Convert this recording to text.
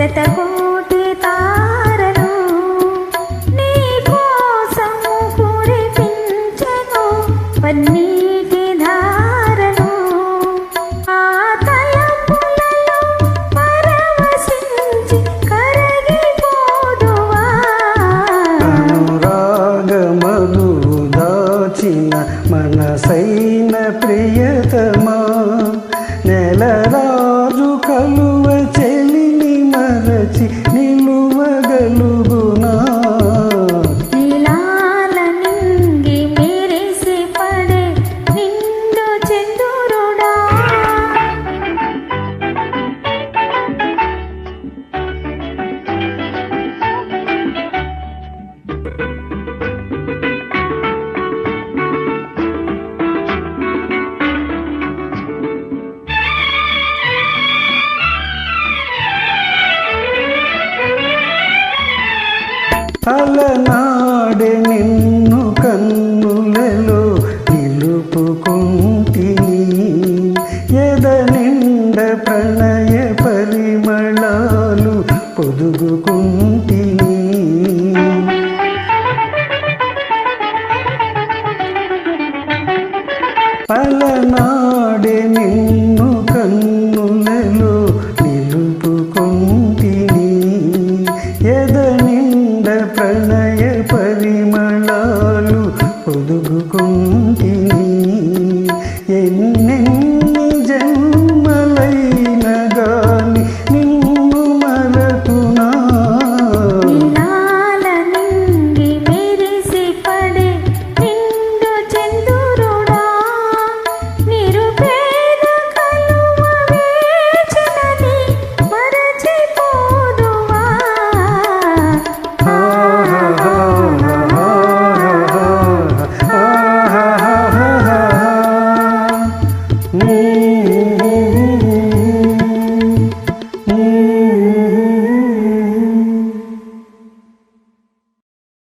మన సైన నీ కోసము పూరిపించెను ప్రియతమా నెలరా పరిమళాలు పొదుగుకుంటిని. పలనాడెని